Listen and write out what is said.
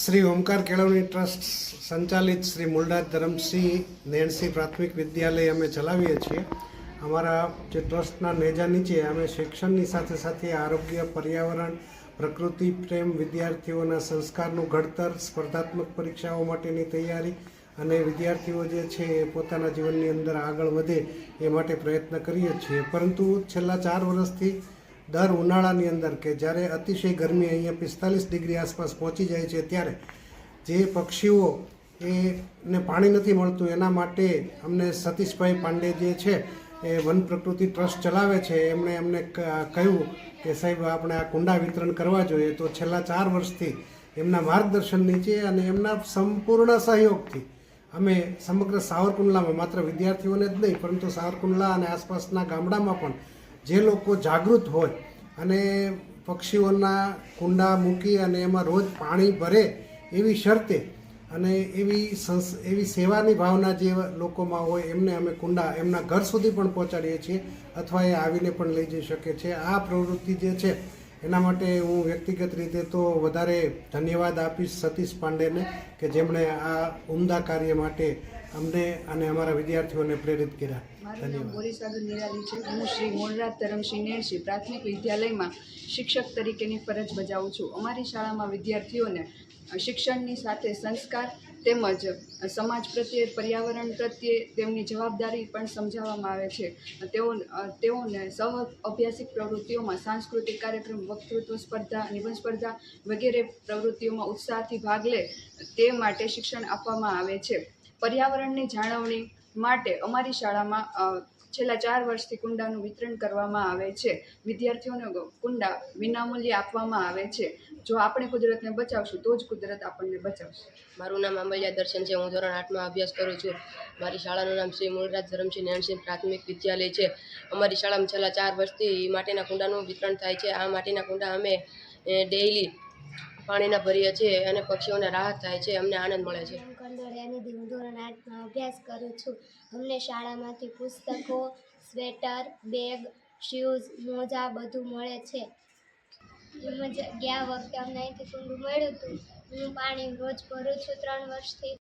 શ્રી ઓમકાર કેળવણી ટ્રસ્ટ સંચાલિત શ્રી મુલડા ધરમસિંહ નેણસી પ્રાથમિક વિદ્યાલય અમે ચલાવીએ છીએ. અમારા જે ટ્રસ્ટના નેજા નીચે અમે શિક્ષણની સાથે સાથે આરોગ્ય, પર્યાવરણ, પ્રકૃતિ, પ્રેમ, વિદ્યાર્થીઓના સંસ્કારનું ઘડતર, સ્પર્ધાત્મક પરીક્ષાઓ માટેની તૈયારી અને વિદ્યાર્થીઓ જે છે એ પોતાના જીવનની અંદર આગળ વધે એ માટે પ્રયત્ન કરીએ છીએ. પરંતુ છેલ્લા ચાર વર્ષથી દર ઉનાળાની અંદર કે જ્યારે અતિશય ગરમી અહીંયા પિસ્તાલીસ ડિગ્રી આસપાસ પહોંચી જાય છે ત્યારે જે પક્ષીઓ એને પાણી નથી મળતું, એના માટે અમને સતીશભાઈ પાંડે જે છે એ વન પ્રકૃતિ ટ્રસ્ટ ચલાવે છે. એમણે અમને કહ્યું કે સાહેબ આપણે આ કુંડા વિતરણ કરવા જોઈએ. તો છેલ્લા ચાર વર્ષથી એમના માર્ગદર્શન નીચે અને એમના સંપૂર્ણ સહયોગથી અમે સમગ્ર સાવરકુંડલામાં માત્ર વિદ્યાર્થીઓને જ નહીં, પરંતુ સાવરકુંડલા અને આસપાસના ગામડામાં પણ જે લોકો જાગૃત હોય અને પક્ષીઓના કુંડા મૂકી અને એમાં રોજ પાણી ભરે એવી શરતે અને એવી સંસ, એવી સેવાની ભાવના જે લોકોમાં હોય એમને અમે કુંડા, એમના ઘર સુધી પણ પહોંચાડીએ છીએ અથવા એ આવીને પણ લઈ જઈ શકે છે. આ પ્રવૃત્તિ જે છે એના માટે હું વ્યક્તિગત રીતે તો વધારે ધન્યવાદ આપીશ સતીશ પાંડેને કે જેમણે આ ઉમદા કાર્ય માટે અમને અને અમારા વિદ્યાર્થીઓને પ્રેરિત કર્યા. મારું નામ બોરીસાગર નિરાલી છે. હું શ્રી મોનરાજ ધરમસિંહ નેણસી પ્રાથમિક વિદ્યાલયમાં શિક્ષક તરીકેની ફરજ બજાવું છું. અમારી શાળામાં વિદ્યાર્થીઓને શિક્ષણની સાથે સંસ્કાર તેમજ સમાજ પ્રત્યે, પર્યાવરણ પ્રત્યે તેમની જવાબદારી પણ સમજાવવામાં આવે છે. તેઓ, તેઓને સહ અભ્યાસિક પ્રવૃત્તિઓમાં સાંસ્કૃતિક કાર્યક્રમ, વક્તૃત્વ સ્પર્ધા, નિબંધ સ્પર્ધા વગેરે પ્રવૃત્તિઓમાં ઉત્સાહથી ભાગ લે તે માટે શિક્ષણ આપવામાં આવે છે. પર્યાવરણની જાળવણી માટે અમારી શાળામાં છેલ્લા ચાર વર્ષથી કુંડાનું વિતરણ કરવામાં આવે છે. વિદ્યાર્થીઓને કુંડા વિનામૂલ્યે આપવામાં આવે છે. જો આપણે કુદરતને બચાવશું, તો જ કુદરત આપણને બચાવશે. મારું નામ અમલ્યા દર્શન છે. હું ધોરણ આઠમાં અભ્યાસ કરું છું. મારી શાળાનું નામ શ્રી મૂળરાજ ધરમસિંહ નયનસિંહ પ્રાથમિક વિદ્યાલય છે. અમારી શાળામાં છેલ્લા ચાર વર્ષથી માટીના કુંડાનું વિતરણ થાય છે. આ માટીના કુંડા અમે ડેઈલી પાણીના ભરીએ છીએ અને પક્ષીઓને રાહત થાય છે, અમને આનંદ મળે છે. હું કંડોળિયાની હું ધોરણ આઠમાં અભ્યાસ કરું છું. અમને શાળામાંથી પુસ્તકો, સ્વેટર, બેગ શૂઝ મોજા બધું મળે છે. તેમજ ગયા વખતે અમને અહીંથી કુંડું મળ્યું હતું. હું પાણી રોજ ભરું છું ત્રણ વર્ષથી.